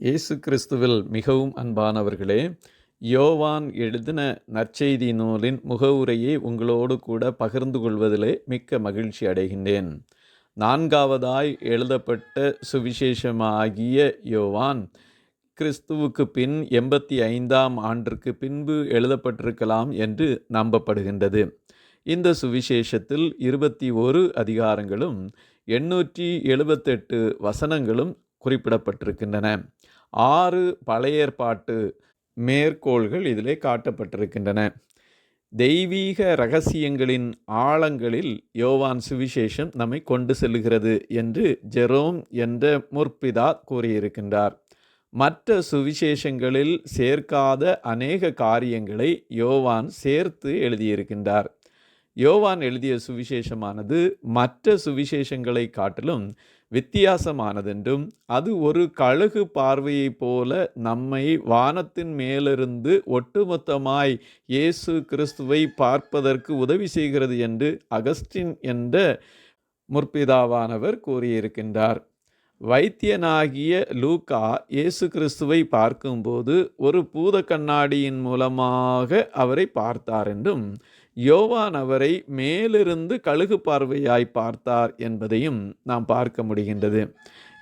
இயேசு கிறிஸ்துவில் மிகவும் அன்பானவர்களே யோவான் எழுதின நற்செய்தி நூலின் முகவுரையை உங்களோடு கூட பகிர்ந்து கொள்வதிலே மிக்க மகிழ்ச்சி அடைகின்றேன். நான்காவதாய் எழுதப்பட்ட சுவிசேஷமாகிய யோவான் கிறிஸ்துவுக்கு பின் எண்பத்தி ஐந்தாம் ஆண்டிற்கு பின்பு எழுதப்பட்டிருக்கலாம் என்று நம்பப்படுகின்றது. இந்த சுவிசேஷத்தில் இருபத்தி ஒரு அதிகாரங்களும் எண்ணூற்றி எழுபத்தெட்டு வசனங்களும் குறிப்பிடப்பட்டிருக்கின்றன. ஆறு பழைய ஏற்பாட்டு மேற்கோள்கள் இதிலே காட்டப்பட்டிருக்கின்றன. தெய்வீக ரகசியங்களின் ஆழங்களில் யோவான் சுவிசேஷம் நம்மை கொண்டு செல்லுகிறது என்று ஜெரோம் என்ற முற்பிதா கூறியிருக்கின்றார். மற்ற சுவிசேஷங்களில் சேர்க்காத அநேக காரியங்களை யோவான் சேர்த்து எழுதியிருக்கின்றார். யோவான் எழுதிய சுவிசேஷமானது மற்ற சுவிசேஷங்களை காட்டிலும் வித்தியாசமானதென்றும் அது ஒரு கழுகு பார்வையைப் போல நம்மை வானத்தின் மேலிருந்து ஒட்டுமொத்தமாய் இயேசு கிறிஸ்துவை பார்ப்பதற்கு உதவி செய்கிறது என்று அகஸ்டின் என்ற முற்பிதாவானவர் கூறியிருக்கின்றார். வைத்தியனாகிய லூக்கா இயேசு கிறிஸ்துவை பார்க்கும்போது ஒரு பூத கண்ணாடியின் மூலமாக அவரை பார்த்தார் என்றும் யோவான் அவரை மேலிருந்து கழுகு பார்வையாய் பார்த்தார் என்பதையும் நாம் பார்க்க முடிகின்றது.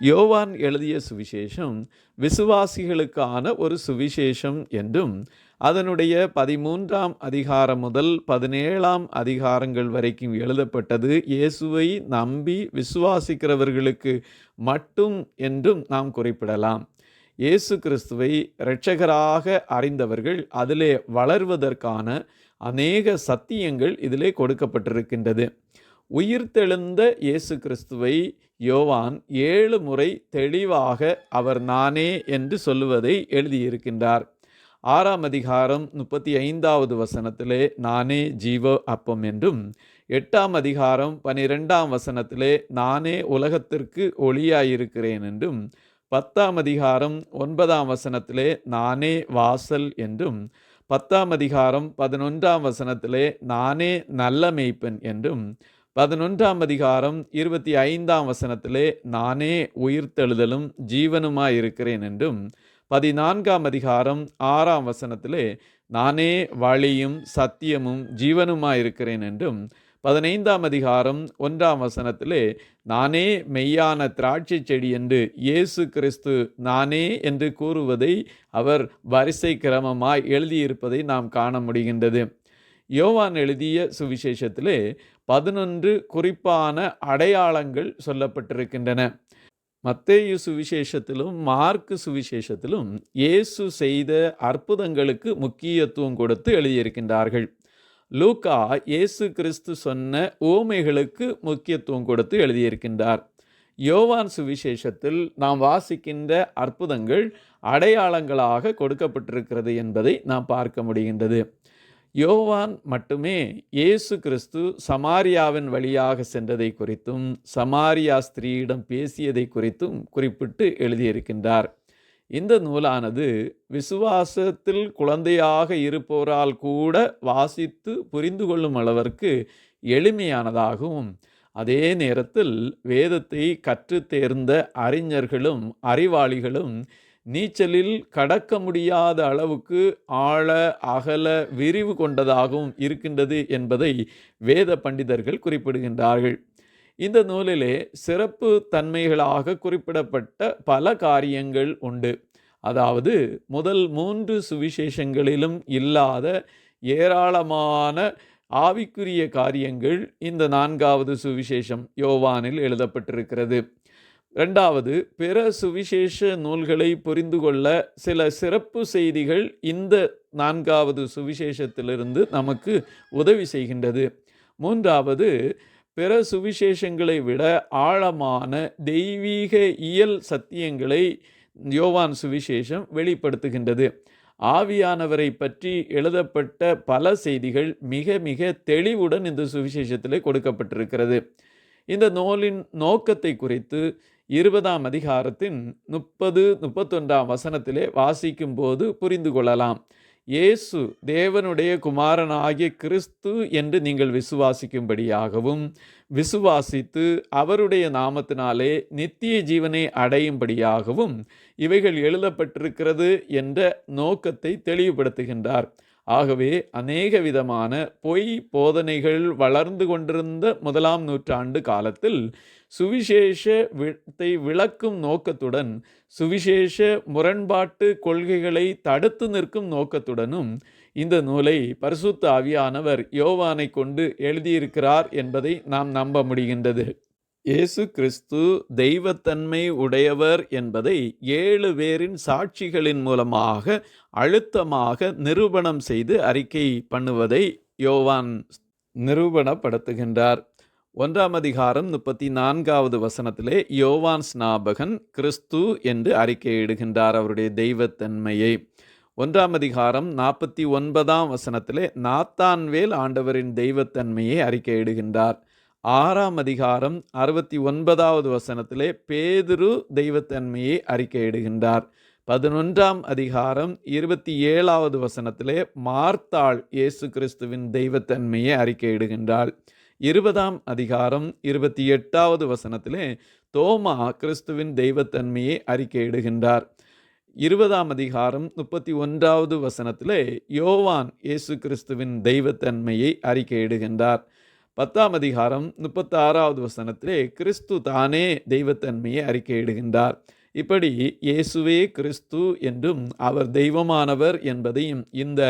யோவான் எழுதிய சுவிசேஷம் விசுவாசிகளுக்கான ஒரு சுவிசேஷம் என்றும் அதனுடைய பதிமூன்றாம் அதிகாரம் முதல் பதினேழாம் அதிகாரங்கள் வரைக்கும் எழுதப்பட்டது. இயேசுவை நம்பி விசுவாசிக்கிறவர்களுக்கு மட்டும் என்றும் நாம் குறிப்பிடலாம். இயேசு கிறிஸ்துவை இரட்சகராக அறிந்தவர்கள் அதிலே வளர்வதற்கான அநேக சத்தியங்கள் இதிலே கொடுக்கப்பட்டிருக்கின்றது. உயிர்த்தெழுந்த இயேசு கிறிஸ்துவை யோவான் ஏழு முறை தெளிவாக அவர் நானே என்று சொல்லுவதை எழுதியிருக்கின்றார். ஆறாம் அதிகாரம் முப்பத்தி ஐந்தாவது வசனத்திலே நானே ஜீவ அப்பம் என்றும் எட்டாம் அதிகாரம் பனிரெண்டாம் வசனத்திலே நானே உலகத்திற்கு ஒளியாயிருக்கிறேன் என்றும் பத்தாம் அதிகாரம் ஒன்பதாம் வசனத்திலே நானே வாசல் என்றும் பத்தாம் அதிகாரம் பதினொன்றாம் வசனத்திலே நானே நல்ல மெய்ப்பன் என்றும் பதினொன்றாம் அதிகாரம் இருபத்தி ஐந்தாம் வசனத்திலே நானே உயிர்த்தெழுதலும் ஜீவனுமாயிருக்கிறேன் என்றும் பதினான்காம் அதிகாரம் ஆறாம் வசனத்திலே நானே வழியும் சத்தியமும் ஜீவனுமாயிருக்கிறேன் என்றும் பதினைந்தாம் அதிகாரம் ஒன்றாம் வசனத்திலே நானே மெய்யான திராட்சை செடி என்று இயேசு கிறிஸ்து நானே என்று கூறுவதை அவர் வரிசை கிரமமாய் எழுதியிருப்பதை நாம் காண முடிகின்றது. யோவான் எழுதிய சுவிசேஷத்திலே பதினொன்று குறிப்பான அடையாளங்கள் சொல்லப்பட்டிருக்கின்றன. மத்தேயு சுவிசேஷத்திலும் மார்க்கு சுவிசேஷத்திலும் இயேசு செய்த அற்புதங்களுக்கு முக்கியத்துவம் கொடுத்து எழுதியிருக்கின்றார்கள். லூக்கா இயேசு கிறிஸ்து சொன்ன ஓமைகளுக்கு முக்கியத்துவம் கொடுத்து எழுதியிருக்கின்றார். யோவான் சுவிசேஷத்தில் நாம் வாசிக்கின்ற அற்புதங்கள் அடையாளங்களாக கொடுக்கப்பட்டிருக்கிறது என்பதை நாம் பார்க்க முடிகின்றது. யோவான் மட்டுமே இயேசு கிறிஸ்து சமாரியாவின் வழியாக சென்றதை குறித்தும் சமாரியா ஸ்திரீயிடம் பேசியதை குறித்தும் குறிப்பிட்டு எழுதியிருக்கின்றார். இந்த நூலானது விசுவாசத்தில் குழந்தையாக இருப்போரால் கூட வாசித்து புரிந்து கொள்ளும் அளவிற்கு எளிமையானதாகவும் அதே நேரத்தில் வேதத்தை கற்று தேர்ந்த அறிஞர்களும் அறிவாளிகளும் நீச்சலில் கடக்க முடியாத அளவுக்கு ஆழ அகல விரிவு கொண்டதாகவும் இருக்கின்றது என்பதை வேத பண்டிதர்கள் குறிப்பிடுகின்றார்கள். இந்த நூலிலே சிறப்பு தன்மைகளாக குறிப்பிடப்பட்ட பல காரியங்கள் உண்டு. அதாவது முதல் மூன்று சுவிசேஷங்களிலும் இல்லாத ஏராளமான ஆவிக்குரிய காரியங்கள் இந்த நான்காவது சுவிசேஷம் யோவானில் எழுதப்பட்டிருக்கிறது. ரெண்டாவது பிற சுவிசேஷ நூல்களை புரிந்து கொள்ள சில சிறப்பு செய்திகள் இந்த நான்காவது சுவிசேஷத்திலிருந்து நமக்கு உதவி செய்கின்றது. மூன்றாவது பிற சுவிசேஷங்களை விட ஆழமான தெய்வீக இயல் சத்தியங்களை யோவான் சுவிசேஷம் வெளிப்படுத்துகின்றது. ஆவியானவரை பற்றி எழுதப்பட்ட பல செய்திகள் மிக மிக தெளிவுடன் இந்த சுவிசேஷத்தில் கொடுக்கப்பட்டிருக்கிறது. இந்த நூலின் நோக்கத்தை குறித்து இருபதாம் அதிகாரத்தின் முப்பது முப்பத்தொன்றாம் வசனத்திலே வாசிக்கும் போது புரிந்து கொள்ளலாம். இயேசு தேவனுடைய குமாரனாகிய கிறிஸ்து என்று நீங்கள் விசுவாசிக்கும்படியாகவும் விசுவாசித்து அவருடைய நாமத்தினாலே நித்திய ஜீவனை அடையும்படியாகவும் இவைகள் எழுதப்பட்டிருக்கிறது என்ற நோக்கத்தை தெளிவுபடுத்துகின்றார். ஆகவே அநேக விதமான பொய் போதனைகள் வளர்ந்து கொண்டிருந்த முதலாம் நூற்றாண்டு காலத்தில் சுவிசேஷ வித்தை விளக்கும் நோக்கத்துடன் சுவிசேஷ முரண்பாட்டு கொள்கைகளை தடுத்து நிற்கும் நோக்கத்துடனும் இந்த நூலை பரிசுத்த ஆவியானவர் யோவானை கொண்டு எழுதியிருக்கிறார் என்பதை நாம் நம்ப முடிகின்றது. இயேசு கிறிஸ்து தெய்வத்தன்மை உடையவர் என்பதை ஏழு பேரின் சாட்சிகளின் மூலமாக அழுத்தமாக நிரூபணம் செய்து அறிக்கை பண்ணுவதை யோவான் நிரூபணப்படுத்துகின்றார். ஒன்றாம் அதிகாரம் முப்பத்தி நான்காவது வசனத்திலே யோவான் ஸ்நாபகன் கிறிஸ்து என்று அறிக்கையிடுகின்றார் அவருடைய தெய்வத்தன்மையை. ஒன்றாம் அதிகாரம் நாற்பத்தி ஒன்பதாம் வசனத்திலே நாத்தான்வேல் ஆண்டவரின் தெய்வத்தன்மையை அறிக்கையிடுகின்றார். ஆறாம் அதிகாரம் அறுபத்தி ஒன்பதாவது வசனத்திலே பேதுரு தெய்வத்தன்மையை அறிக்கையிடுகின்றார். பதினொன்றாம் அதிகாரம் இருபத்தி ஏழாவது வசனத்திலே மார்த்தாள் இயேசு கிறிஸ்துவின் தெய்வத்தன்மையை அறிக்கையிடுகின்றாள். இருபதாம் அதிகாரம் இருபத்தி எட்டாவது வசனத்திலே தோமா கிறிஸ்துவின் தெய்வத்தன்மையை அறிக்கையிடுகின்றார். இருபதாம் அதிகாரம் முப்பத்தி ஒன்றாவது வசனத்திலே யோவான் இயேசு கிறிஸ்துவின் தெய்வத்தன்மையை அறிக்கையிடுகின்றார். பத்தாம் அதிகாரம் முப்பத்தாறாவது வசனத்திலே கிறிஸ்து தானே தெய்வத்தன்மையை அறிக்கையிடுகின்றார். இப்படி இயேசுவே கிறிஸ்து என்றும் அவர் தெய்வமானவர் என்பதையும் இந்த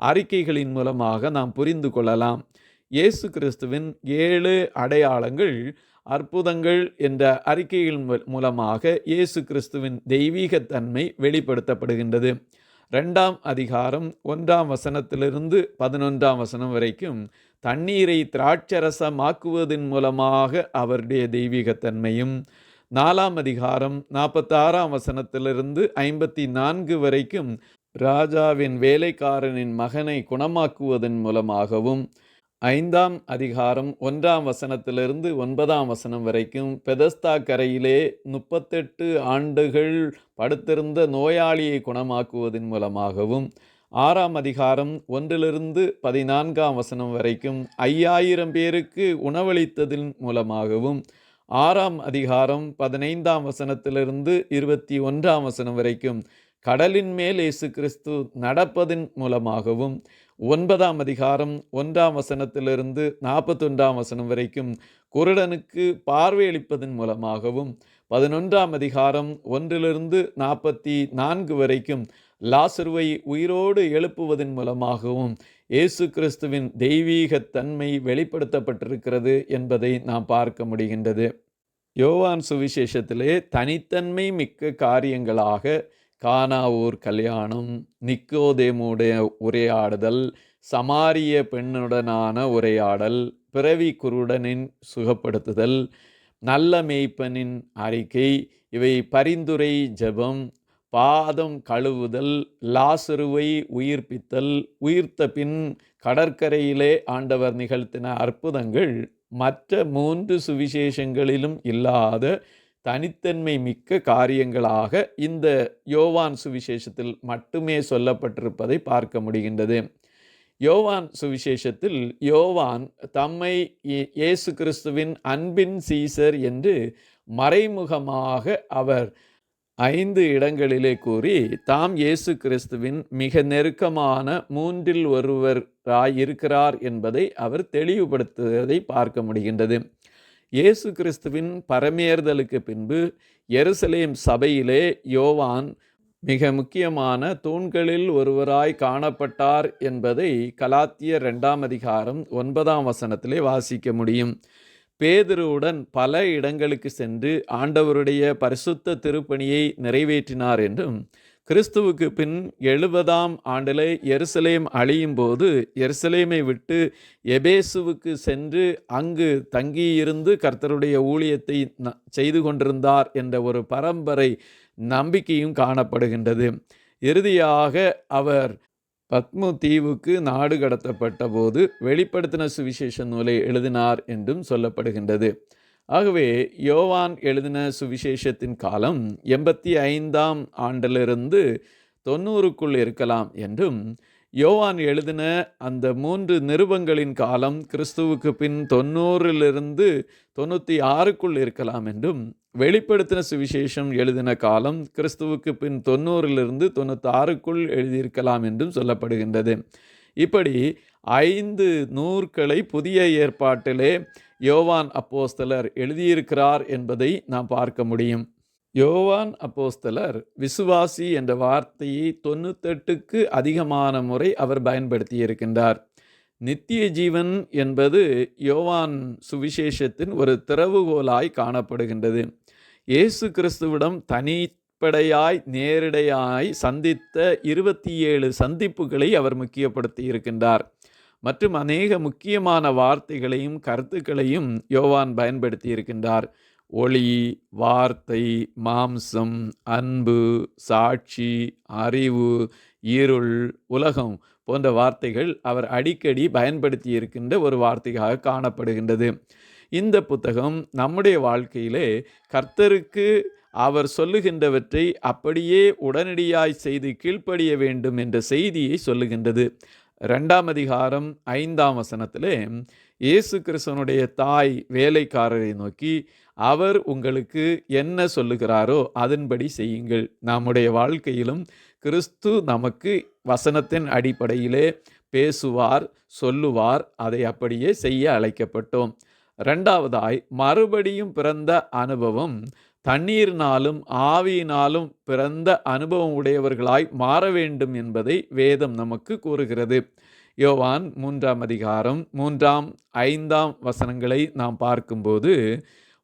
அறிக்கைகளின் மூலமாக நாம் புரிந்து கொள்ளலாம். இயேசு கிறிஸ்துவின் ஏழு அடையாளங்கள் அற்புதங்கள் என்ற அறிக்கைகள் மூலமாக இயேசு கிறிஸ்துவின் தெய்வீகத்தன்மை வெளிப்படுத்தப்படுகின்றது. ரெண்டாம் அதிகாரம் ஒன்றாம் வசனத்திலிருந்து பதினொன்றாம் வசனம் வரைக்கும் தண்ணீரை திராட்சரசமாக்குவதன் மூலமாக அவருடைய தெய்வீகத்தன்மையும். நாலாம் அதிகாரம் நாற்பத்தாறாம் வசனத்திலிருந்து ஐம்பத்தி நான்கு வரைக்கும் ராஜாவின் வேலைக்காரனின் மகனை குணமாக்குவதன் மூலமாகவும் ஐந்தாம் அதிகாரம் ஒன்றாம் வசனத்திலிருந்து ஒன்பதாம் வசனம் வரைக்கும் பெதஸ்தா கரையிலே முப்பத்தெட்டு ஆண்டுகள் படுத்திருந்த நோயாளியை குணமாக்குவதன் மூலமாகவும் ஆறாம் அதிகாரம் ஒன்றிலிருந்து பதினான்காம் வசனம் வரைக்கும் ஐயாயிரம் பேருக்கு உணவளித்ததன் மூலமாகவும் ஆறாம் அதிகாரம் பதினைந்தாம் வசனத்திலிருந்து இருபத்தி ஒன்றாம் வசனம் வரைக்கும் கடலின் மேல் இயேசு கிறிஸ்து நடப்பதன் மூலமாகவும் ஒன்பதாம் அதிகாரம் ஒன்றாம் வசனத்திலிருந்து நாற்பத்தொன்றாம் வசனம் வரைக்கும் குருடனுக்கு பார்வையளிப்பதன் மூலமாகவும் பதினொன்றாம் அதிகாரம் ஒன்றிலிருந்து நாற்பத்தி நான்கு வரைக்கும் லாசருவை உயிரோடு எழுப்புவதன் மூலமாகவும் இயேசு கிறிஸ்துவின் தெய்வீகத்தன்மை வெளிப்படுத்தப்பட்டிருக்கிறது என்பதை நாம் பார்க்க முடிகின்றது. யோவான் சுவிசேஷத்திலே தனித்தன்மை மிக்க காரியங்களாக கானாவூர் கல்யாணம் நிக்கோதேமுடைய உரையாடுதல் சமாரிய பெண்ணுடனான உரையாடல் பிறவி குருடனின் சுகப்படுத்துதல் நல்ல மேய்ப்பனின் அறிக்கை இவை பரிந்துரை ஜெபம் பாதம் கழுவுதல் லாசருவை உயிர்ப்பித்தல் உயிர்த்த பின் கடற்கரையிலே ஆண்டவர் நிகழ்த்தின அற்புதங்கள் மற்ற மூன்று சுவிசேஷங்களிலும் இல்லாத தனித்தன்மை மிக்க காரியங்களாக இந்த யோவான் சுவிசேஷத்தில் மட்டுமே சொல்லப்பட்டிருப்பதை பார்க்க முடிகின்றது. யோவான் சுவிசேஷத்தில் யோவான் தம்மை இயேசு கிறிஸ்துவின் அன்பின் சீசர் என்று மறைமுகமாக அவர் ஐந்து இடங்களிலே கூறி தாம் இயேசு கிறிஸ்துவின் மிக நெருக்கமான மூன்றில் ஒருவராய் இருக்கிறார் என்பதை அவர் தெளிவுபடுத்துவதை பார்க்க முடிகின்றது. இயேசு கிறிஸ்துவின் பரமேறுதலுக்கு பின்பு எருசலேம் சபையிலே யோவான் மிக முக்கியமான தூண்களில் ஒருவராய் காணப்பட்டார் என்பதை கலாத்திய ரெண்டாம் அதிகாரம் ஒன்பதாம் வசனத்திலே வாசிக்க முடியும். பேதுருவுடன் பல இடங்களுக்கு சென்று ஆண்டவருடைய பரிசுத்த திருப்பணியை நிறைவேற்றினார் என்றும் கிறிஸ்துவுக்கு பின் எழுபதாம் ஆண்டிலே எருசலேம் அழியும் போது எருசலேமை விட்டு எபேசுவுக்கு சென்று அங்கு தங்கியிருந்து கர்த்தருடைய ஊழியத்தை செய்து கொண்டிருந்தார் என்ற ஒரு பரம்பரை நம்பிக்கையும் காணப்படுகின்றது. இறுதியாக அவர் பத்மு தீவுக்கு நாடு கடத்தப்பட்ட போது வெளிப்படுத்தின சுவிசேஷ நூலை எழுதினார் என்றும் சொல்லப்படுகின்றது. ஆகவே யோவான் எழுதின சுவிசேஷத்தின் காலம் எண்பத்தி ஐந்தாம் ஆண்டிலிருந்து தொண்ணூறுக்குள் இருக்கலாம் என்றும் யோவான் எழுதின அந்த மூன்று நிருபங்களின் காலம் கிறிஸ்துவுக்கு பின் தொண்ணூறிலிருந்து தொண்ணூற்றி ஆறுக்குள் இருக்கலாம் என்றும் வெளிப்படுத்தின சுவிசேஷம் எழுதின காலம் கிறிஸ்துவுக்கு பின் தொண்ணூறிலிருந்து தொண்ணூற்றி ஆறுக்குள் எழுதியிருக்கலாம் என்றும் சொல்லப்படுகின்றது. இப்படி ஐந்து நூற்களை புதிய ஏற்பாட்டிலே யோவான் அப்போஸ்தலர் எழுதியிருக்கிறார் என்பதை நாம் பார்க்க முடியும். யோவான் அப்போஸ்தலர் விசுவாசி என்ற வார்த்தையை தொண்ணூத்தெட்டுக்கு அதிகமான முறை அவர் பயன்படுத்தி இருக்கின்றார் நித்திய ஜீவன் என்பது யோவான் சுவிசேஷத்தின் ஒரு திறவுகோலாய் காணப்படுகின்றது. இயேசு கிறிஸ்துவிடம் தனிப்படையாய் நேரிடையாய் சந்தித்த இருபத்தி ஏழு சந்திப்புகளை அவர் முக்கியப்படுத்தி இருக்கின்றார் மற்றும் அநேக முக்கியமான வார்த்தைகளையும் கருத்துக்களையும் யோவான் பயன்படுத்தி இருக்கின்றார் ஒளி வார்த்தை மாம்சம் அன்பு சாட்சி அறிவு இருள் உலகம் போன்ற வார்த்தைகள் அவர் அடிக்கடி பயன்படுத்தி இருக்கின்ற ஒரு வார்த்தையாக காணப்படுகின்றது. இந்த புத்தகம் நம்முடைய வாழ்க்கையிலே கர்த்தருக்கு அவர் சொல்லுகின்றவற்றை அப்படியே உடனடியாய் செய்து கீழ்ப்படிய வேண்டும் என்ற செய்தியை சொல்லுகின்றது. ரெண்டாம் அதிகாரம் ஐந்தாம் வசனத்திலே இயேசு கிறிஸ்தனுடைய தாய் வேலைக்காரரை நோக்கி அவர் உங்களுக்கு என்ன சொல்லுகிறாரோ அதன்படி செய்யுங்கள். நம்முடைய வாழ்க்கையிலும் கிறிஸ்து நமக்கு வசனத்தின் அடிப்படையிலே பேசுவார் சொல்லுவார் அதை அப்படியே செய்ய அழைக்கப்பட்டோம். ரெண்டாவதாய் மறுபடியும் பிறந்த அனுபவம். தண்ணீரினாலும் ஆவியினாலும் பிறந்த அனுபவம் உடையவர்களாய் மாற வேண்டும் என்பதை வேதம் நமக்கு கூறுகிறது. யோவான் மூன்றாம் அதிகாரம் மூன்றாம் ஐந்தாம் வசனங்களை நாம் பார்க்கும்போது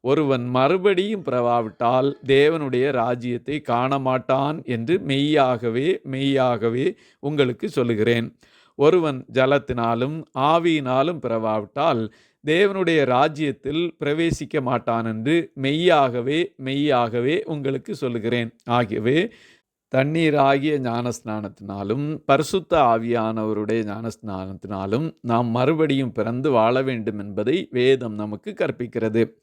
ஒருவன் மறுபடியும் பிறவாவிட்டால் தேவனுடைய ராஜ்யத்தை காண மாட்டான் என்று மெய்யாகவே மெய்யாகவே உங்களுக்கு சொல்லுகிறேன். ஒருவன் ஜலத்தினாலும் ஆவியினாலும் பிறவாவிட்டால் தேவனுடைய ராஜ்யத்தில் பிரவேசிக்க மாட்டான் என்று மெய்யாகவே மெய்யாகவே உங்களுக்கு சொல்லுகிறேன். ஆகியவே தண்ணீராகிய ஞானஸ்நானத்தினாலும் பரிசுத்த ஆவியானவருடைய ஞானஸ்நானத்தினாலும் நாம் மறுபடியும் பிறந்து வாழ வேண்டும் என்பதை வேதம் நமக்கு கற்பிக்கிறது.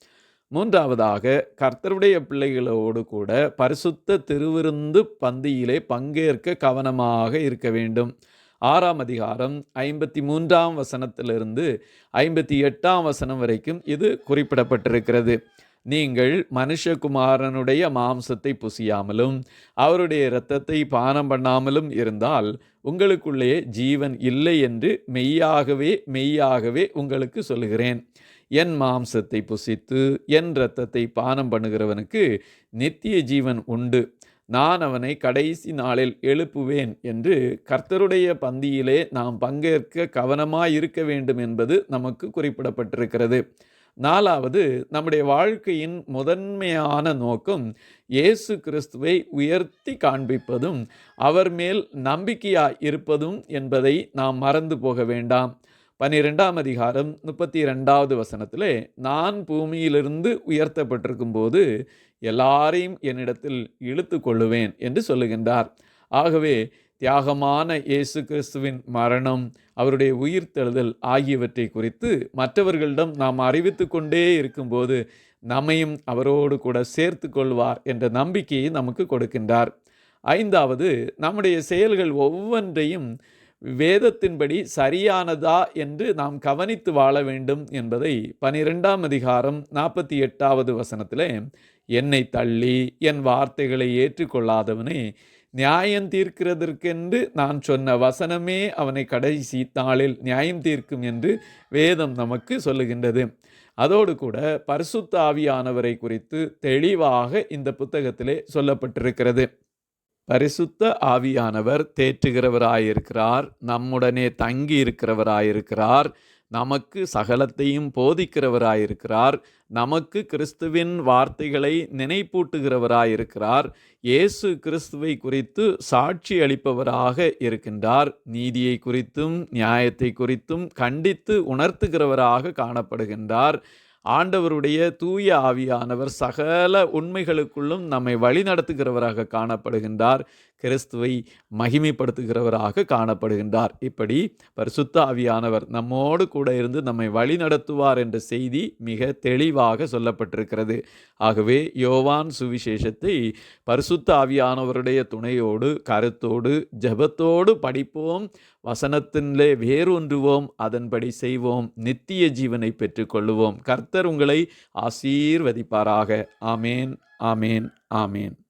மூன்றாவதாக கர்த்தருடைய பிள்ளைகளோடு கூட பரிசுத்த திருவிருந்து பந்தியிலே பங்கேற்க கவனமாக இருக்க வேண்டும். ஆறாம் அதிகாரம் ஐம்பத்தி மூன்றாம் வசனத்திலிருந்து ஐம்பத்தி எட்டாம் வசனம் வரைக்கும் இது குறிப்பிடப்பட்டிருக்கிறது. நீங்கள் மனுஷகுமாரனுடைய மாம்சத்தை புசியாமலும் அவருடைய இரத்தத்தை பானம் பண்ணாமலும் இருந்தால் உங்களுக்குள்ளே ஜீவன் இல்லை என்று மெய்யாகவே மெய்யாகவே உங்களுக்கு சொல்லுகிறேன். என் மாம்சத்தை புசித்து என் இரத்தத்தை பானம் பண்ணுகிறவனுக்கு நித்திய ஜீவன் உண்டு. நான் அவனை கடைசி நாளில் எழுப்புவேன் என்று கர்த்தருடைய பந்தியிலே நாம் பங்கேற்க கவனமாக இருக்க வேண்டும் என்பது நமக்கு குறிப்பிடப்பட்டிருக்கிறது. நாலாவது நம்முடைய வாழ்க்கையின் முதன்மையான நோக்கம் இயேசு கிறிஸ்துவை உயர்த்தி காண்பிப்பதும் அவர் மேல் நம்பிக்கையாய் இருப்பதும் என்பதை நாம் மறந்து போக வேண்டாம். பன்னிரெண்டாம் அதிகாரம் முப்பத்தி ரெண்டாவது வசனத்திலே நான் பூமியிலிருந்து உயர்த்தப்பட்டிருக்கும் போது எல்லாரையும் என்னிடத்தில் இழுத்து கொள்ளுவேன் என்று சொல்லுகின்றார். ஆகவே தியாகமான இயேசு கிறிஸ்துவின் மரணம் அவருடைய உயிர்த்தெழுதல் ஆகியவற்றை குறித்து மற்றவர்களிடம் நாம் அறிவித்து கொண்டே இருக்கும்போது நம்மையும் அவரோடு கூட சேர்த்து கொள்வார் என்ற நம்பிக்கையை நமக்கு கொடுக்கின்றார். ஐந்தாவது நம்முடைய செயல்கள் ஒவ்வொன்றையும் வேதத்தின்படி சரியானதா என்று நாம் கவனித்து வாழ வேண்டும் என்பதை பனிரெண்டாம் அதிகாரம் நாற்பத்தி எட்டாவது வசனத்தில் என்னை தள்ளி என் வார்த்தைகளை ஏற்றுக்கொள்ளாதவனே நியாயம் தீர்க்கிறதற்கென்று நான் சொன்ன வசனமே அவனை கடைசி நாளில் நியாயம் தீர்க்கும் என்று வேதம் நமக்கு சொல்லுகின்றது. அதோடு கூட பரிசுத்த ஆவியானவரை குறித்து தெளிவாக இந்த புத்தகத்திலே சொல்லப்பட்டிருக்கிறது. பரிசுத்த ஆவியானவர் தேற்றுகிறவராயிருக்கிறார் நம்முடனே தங்கி இருக்கிறவராயிருக்கிறார் நமக்கு சகலத்தையும் போதிக்கிறவராயிருக்கிறார். நமக்கு கிறிஸ்துவின் வார்த்தைகளை நினைப்பூட்டுகிறவராயிருக்கிறார். இயேசு கிறிஸ்துவை குறித்து சாட்சி அளிப்பவராக இருக்கின்றார். நீதியை குறித்தும் நியாயத்தை குறித்தும் கண்டித்து உணர்த்துகிறவராக காணப்படுகின்றார். ஆண்டவருடைய தூய ஆவியானவர் சகல உண்மைகளுக்குள்ளும் நம்மை வழிநடத்துகிறவராக காணப்படுகின்றார். கிறிஸ்துவை மகிமைப்படுத்துகிறவராக காணப்படுகின்றார். இப்படி பரிசுத்த ஆவியானவர் நம்மோடு கூட இருந்து நம்மை வழி நடத்துவார் என்ற செய்தி மிக தெளிவாக சொல்லப்பட்டிருக்கிறது. ஆகவே யோவான் சுவிசேஷத்தை பரிசுத்த ஆவியானவருடைய துணையோடு கருத்தோடு ஜெபத்தோடு படிப்போம். வசனத்திலே வேரூன்றுவோம். அதன்படி செய்வோம். நித்திய ஜீவனை பெற்றுக்கொள்ளுவோம். கர்த்தர் உங்களை ஆசீர்வதிப்பாராக. ஆமேன் ஆமேன் ஆமேன்.